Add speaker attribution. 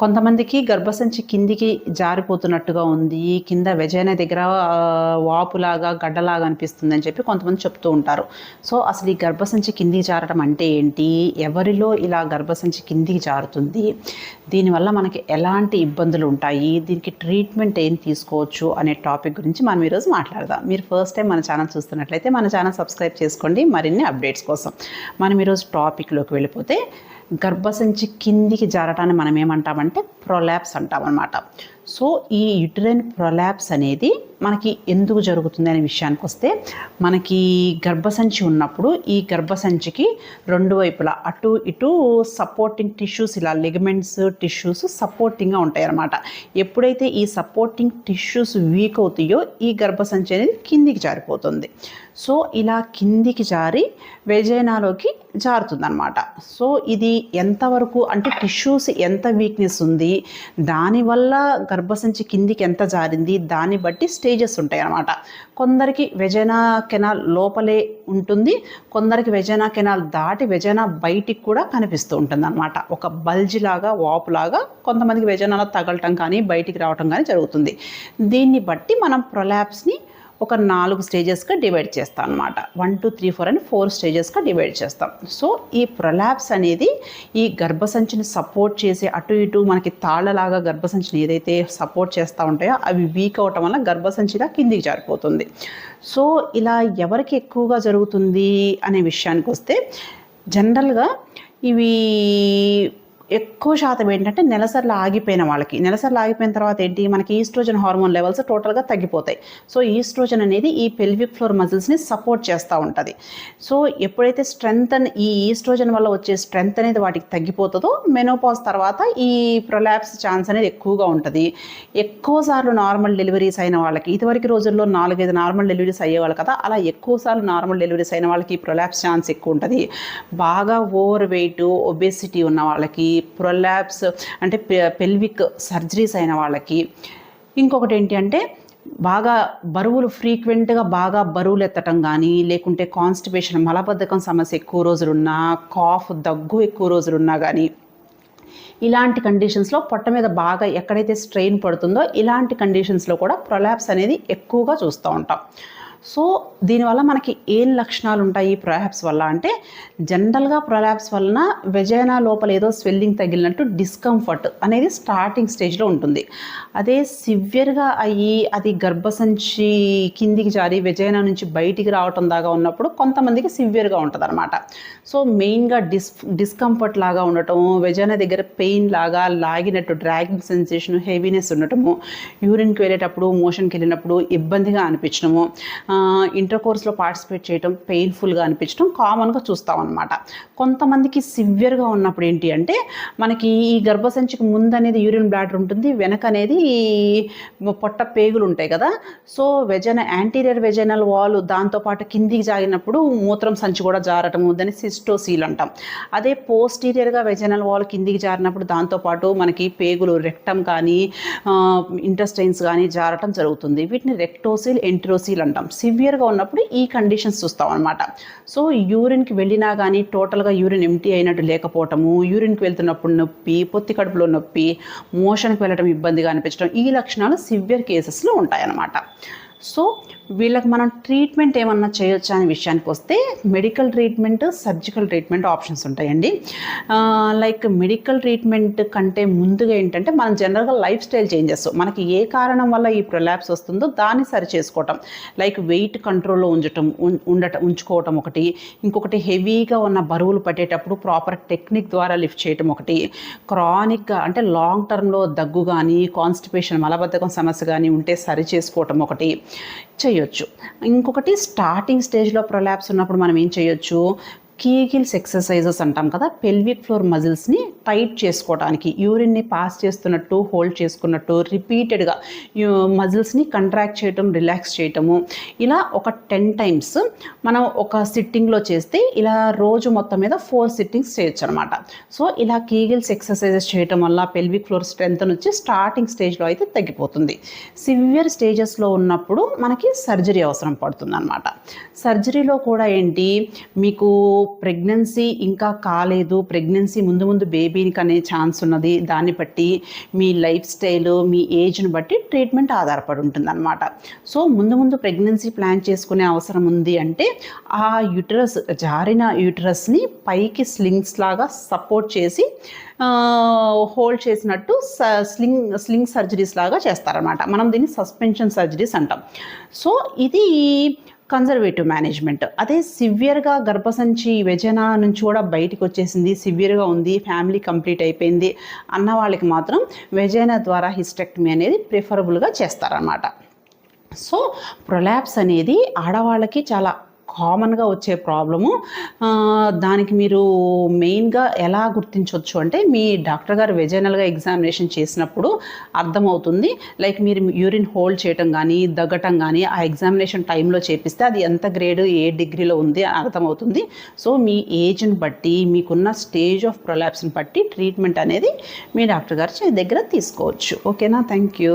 Speaker 1: కొంతమందికి గర్భసంచి కిందికి జారిపోతున్నట్టుగా ఉంది. కింద వెజైన దగ్గర వాపులాగా గడ్డలాగా అనిపిస్తుంది అని చెప్పి కొంతమంది చెప్తూ ఉంటారు. సో అసలు ఈ గర్భసంచి కిందికి జారడం అంటే ఏంటి? ఎవరిలో ఇలా గర్భసంచి కిందికి జారుతుంది? దీనివల్ల మనకి ఎలాంటి ఇబ్బందులు ఉంటాయి? దీనికి ట్రీట్మెంట్ ఏం తీసుకోవచ్చు? అనే టాపిక్ గురించి మనం ఈరోజు మాట్లాడదాం. మీరు ఫస్ట్ టైం మన ఛానల్ చూస్తున్నట్లయితే మన ఛానల్ సబ్స్క్రైబ్ చేసుకోండి. మరిన్ని అప్డేట్స్ కోసం మనం ఈరోజు టాపిక్లోకి వెళ్ళిపోతే గర్భసంచి కిందికి జారటాన్ని మనం ఏమంటామంటే ప్రొలాప్స్ అంటామన్నమాట. సో ఈ యుటరైన్ ప్రొలాప్స్ అనేది మనకి ఎందుకు జరుగుతుంది అనే విషయానికి వస్తే మనకి గర్భసంచి ఉన్నప్పుడు ఈ గర్భసంచికి రెండు వైపులా అటు ఇటు సపోర్టింగ్ టిష్యూస్ ఇలా లిగమెంట్స్ టిష్యూస్ సపోర్టింగ్గా ఉంటాయి అన్నమాట ఎప్పుడైతే ఈ సపోర్టింగ్ టిష్యూస్ వీక్ అవుతాయో ఈ గర్భసంచి అనేది కిందికి జారిపోతుంది. సో ఇలా కిందికి జారి వెజైనాలోకి జారుతుందనమాట సో ఇది ఎంతవరకు అంటే టిష్యూస్ ఎంత వీక్నెస్ ఉంది దానివల్ల గర్భసంచి కిందికి ఎంత జారింది దాన్ని బట్టి స్టేజెస్ ఉంటాయి అన్నమాట కొందరికి వెజైనా కెనాల్ లోపలే ఉంటుంది కొందరికి వెజైనా కెనాల్ దాటి వెజైనా బయటికి కూడా కనిపిస్తూ ఉంటుంది అనమాట ఒక బల్జి లాగా వాపులాగా కొంతమందికి వెజనాలో తగలటం కానీ బయటికి రావటం కానీ జరుగుతుంది. దీన్ని బట్టి మనం ప్రొలాప్స్ని ఒక నాలుగు స్టేజెస్గా డివైడ్ చేస్తాం అనమాట వన్ టూ త్రీ ఫోర్ అని ఫోర్ స్టేజెస్గా డివైడ్ చేస్తాం. సో ఈ ప్రొలాప్స్ అనేది ఈ గర్భసంచిని సపోర్ట్ చేసే అటు ఇటు మనకి తాళ్ళలాగా గర్భసంచిని ఏదైతే సపోర్ట్ చేస్తూ ఉంటాయో అవి వీక్ అవటం వల్ల గర్భసంచిలా కిందికి జారిపోతుంది. సో ఇలా ఎవరికి ఎక్కువగా జరుగుతుంది అనే విషయానికి వస్తే జనరల్గా ఇవి ఎక్కువ శాతం ఏంటంటే నెలసర్లు ఆగిపోయిన వాళ్ళకి. నెలసర్లు ఆగిపోయిన తర్వాత ఏంటి? మనకి ఈస్ట్రోజన్ హార్మోన్ లెవెల్స్ టోటల్గా తగ్గిపోతాయి. సో ఈస్ట్రోజన్ అనేది ఈ పెల్విక్ ఫ్లోర్ మజిల్స్ని సపోర్ట్ చేస్తూ ఉంటుంది. సో ఎప్పుడైతే స్ట్రెంగ్త్ ఈ ఈస్ట్రోజన్ వల్ల వచ్చే స్ట్రెంగ్త్ అనేది వాటికి తగ్గిపోతుందో మెనోపాజ్ తర్వాత ఈ ప్రొలాప్స్ ఛాన్స్ అనేది ఎక్కువగా ఉంటుంది. ఎక్కువసార్లు నార్మల్ డెలివరీస్ అయిన వాళ్ళకి ఇదివరకు రోజుల్లో నాలుగైదు నార్మల్ డెలివరీస్ అయ్యేవాళ్ళు కదా అలా ఎక్కువసార్లు నార్మల్ డెలివరీస్ అయిన వాళ్ళకి ప్రొలాప్స్ ఛాన్స్ ఎక్కువ ఉంటుంది. బాగా ఓవర్ వెయిట్ ఒబేసిటీ ఉన్న వాళ్ళకి ప్రొలాబ్స్ అంటే పెల్విక్ సర్జరీస్ అయిన వాళ్ళకి. ఇంకొకటి ఏంటి అంటే బాగా బరువులు ఫ్రీక్వెంట్గా బాగా బరువులు ఎత్తటం కానీ లేకుంటే కాన్స్టిపేషన్ మలబద్ధకం సమస్య ఎక్కువ రోజులున్నా కాఫ్ దగ్గు ఎక్కువ రోజులున్నా కానీ ఇలాంటి కండిషన్స్లో పొట్ట మీద బాగా ఎక్కడైతే స్ట్రెయిన్ పడుతుందో ఇలాంటి కండిషన్స్లో కూడా ప్రొలాప్స్ అనేది ఎక్కువగా చూస్తూ ఉంటాం. సో దీనివల్ల మనకి ఏం లక్షణాలు ఉంటాయి ఈ ప్రొలాప్స్ వల్ల? అంటే జనరల్గా ప్రొలాప్స్ వలన వెజైనా లోపల ఏదో స్వెల్లింగ్ తగిలినట్టు డిస్కంఫర్ట్ అనేది స్టార్టింగ్ స్టేజ్లో ఉంటుంది. అదే సివియర్గా అయ్యి అది గర్భసంచి కిందికి జారి వెజైనా నుంచి బయటికి రావటం దాకా ఉన్నప్పుడు కొంతమందికి సివియర్గా ఉంటుంది అనమాట సో మెయిన్గా డిస్ డిస్కంఫర్ట్ లాగా ఉండటం వెజైనా దగ్గర పెయిన్ లాగా లాగినట్టు డ్రాగింగ్ సెన్సేషన్ హెవీనెస్ ఉండటము యూరిన్కి వెళ్ళేటప్పుడు మోషన్కి వెళ్ళినప్పుడు ఇబ్బందిగా అనిపించడము ఇంటర్ కోర్స్లో పార్టిసిపేట్ చేయడం పెయిన్ఫుల్గా అనిపించడం కామన్గా చూస్తాం అనమాట కొంతమందికి సివియర్గా ఉన్నప్పుడు ఏంటి అంటే మనకి ఈ గర్భసంచికి ముందు అనేది యూరిన్ బ్లాడర్ ఉంటుంది వెనక అనేది పొట్ట పేగులు ఉంటాయి కదా. సో వెజన యాంటీరియర్ వెజనల్ వాల్ దాంతోపాటు కిందికి జాగినప్పుడు మూత్రం సంచి కూడా జారటము దాన్ని సిస్టోసీల్ అంటాం. అదే పోస్టీరియర్గా వెజనల్ వాల్ కిందికి జారినప్పుడు దాంతోపాటు మనకి పేగులు రెక్టం కానీ ఇంటెస్టైన్స్ కానీ జారటం జరుగుతుంది. వీటిని రెక్టోసిల్ ఎంట్రోసీల్ అంటాం. సివియర్గా ఉన్నప్పుడు ఈ కండిషన్స్ చూస్తాం అనమాట సో యూరిన్కి వెళ్ళినా కానీ టోటల్గా యూరిన్ ఎంటీ అయినట్టు లేకపోవటము యూరిన్కి వెళ్తున్నప్పుడు నొప్పి పొత్తి కడుపులో నొప్పి మోషన్కి వెళ్ళడం ఇబ్బందిగా అనిపించడం ఈ లక్షణాలు సివియర్ కేసెస్లో ఉంటాయన్నమాట. సో వీళ్ళకి మనం ట్రీట్మెంట్ ఏమన్నా చేయొచ్చా అనే విషయానికి వస్తే medical treatment surgical treatment options ఉంటాయండి. లైక్ మెడికల్ ట్రీట్మెంట్ కంటే ముందుగా ఏంటంటే మనం జనరల్గా లైఫ్ స్టైల్ చేంజెస్ మనకి ఏ కారణం వల్ల ఈ ప్రొలాప్స్ వస్తుందో దాన్ని సరి చేసుకోవటం. లైక్ వెయిట్ కంట్రోల్లో ఉంచటం ఉం- ఉండటం ఉంచుకోవటం ఒకటి. ఇంకొకటి హెవీగా ఉన్న బరువులు పట్టేటప్పుడు ప్రాపర్ టెక్నిక్ ద్వారా లిఫ్ట్ చేయటం ఒకటి. క్రానిక్గా అంటే లాంగ్ టర్మ్లో దగ్గు కానీ కాన్స్టిపేషన్ మలబద్ధకం సమస్య కానీ ఉంటే సరి చేసుకోవటం ఒకటి. చేయొచ్చు. ఇంకొకటి స్టార్టింగ్ స్టేజ్లో ప్రొలాప్స్ ఉన్నప్పుడు మనం ఏం చేయొచ్చు? కీగిల్స్ ఎక్సర్సైజెస్ అంటాం కదా పెల్విక్ ఫ్లోర్ మజిల్స్ని టైట్ చేసుకోవడానికి యూరిన్ని పాస్ చేస్తున్నట్టు హోల్డ్ చేసుకున్నట్టు రిపీటెడ్గా మజిల్స్ని కంట్రాక్ట్ చేయటం రిలాక్స్ చేయటము. ఇలా ఒక టెన్ టైమ్స్ మనం ఒక సిట్టింగ్లో చేస్తే ఇలా రోజు మొత్తం మీద ఫోర్ సిట్టింగ్స్ చేయొచ్చు అనమాట సో ఇలా కీగిల్స్ ఎక్సర్సైజెస్ చేయటం వల్ల పెల్విక్ ఫ్లోర్ స్ట్రెంత్ నుంచి స్టార్టింగ్ స్టేజ్లో అయితే తగ్గిపోతుంది. సివియర్ స్టేజెస్లో ఉన్నప్పుడు మనకి సర్జరీ అవసరం పడుతుంది అనమాట సర్జరీలో కూడా ఏంటి? మీకు ప్రెగ్నెన్సీ ఇంకా కాలేదు. ప్రెగ్నెన్సీ ముందు ముందు బేబీ బేబీని అనే ఛాన్స్ ఉన్నది. దాన్ని బట్టి మీ లైఫ్ స్టైల్ మీ ఏజ్ని బట్టి ట్రీట్మెంట్ ఆధారపడి ఉంటుంది అనమాట సో ముందు ముందు ప్రెగ్నెన్సీ ప్లాన్ చేసుకునే అవసరం ఉంది అంటే ఆ యూటరస్ జారిన యూటరస్ని పైకి స్లింగ్స్ లాగా సపోర్ట్ చేసి హోల్డ్ చేసినట్టు స- స్లింగ్ స్లింగ్ సర్జరీస్ లాగా చేస్తారనమాట మనం దీన్ని సస్పెన్షన్ సర్జరీస్ అంటాం. సో ఇది కన్జర్వేటివ్ మేనేజ్మెంట్ అదే సివియర్గా గర్భసంచి విజన నుంచి కూడా బయటికి వచ్చేసింది. సివియర్గా ఉంది. ఫ్యామిలీ కంప్లీట్ అయిపోయింది అన్న వాళ్ళకి మాత్రం విజయన ద్వారా హిస్టెక్టమీ అనేది ప్రిఫరబుల్గా చేస్తారన్నమాట. సో ప్రొలాప్స్ అనేది ఆడవాళ్ళకి చాలా కామన్గా వచ్చే ప్రాబ్లము దానికి మీరు మెయిన్గా ఎలా గుర్తించవచ్చు అంటే మీ డాక్టర్ గారు వెజైనల్గా ఎగ్జామినేషన్ చేసినప్పుడు అర్థమవుతుంది. లైక్ మీరు యూరిన్ హోల్డ్ చేయటం కానీ దగ్గటం కానీ ఆ ఎగ్జామినేషన్ టైంలో చేపిస్తే అది ఎంత గ్రేడ్ ఏ డిగ్రీలో ఉంది అని అర్థమవుతుంది. సో మీ ఏజ్ని బట్టి మీకున్న స్టేజ్ ఆఫ్ ప్రొలాప్స్ని బట్టి ట్రీట్మెంట్ అనేది మీ డాక్టర్ గారి దగ్గర తీసుకోవచ్చు. ఓకేనా? Thank you.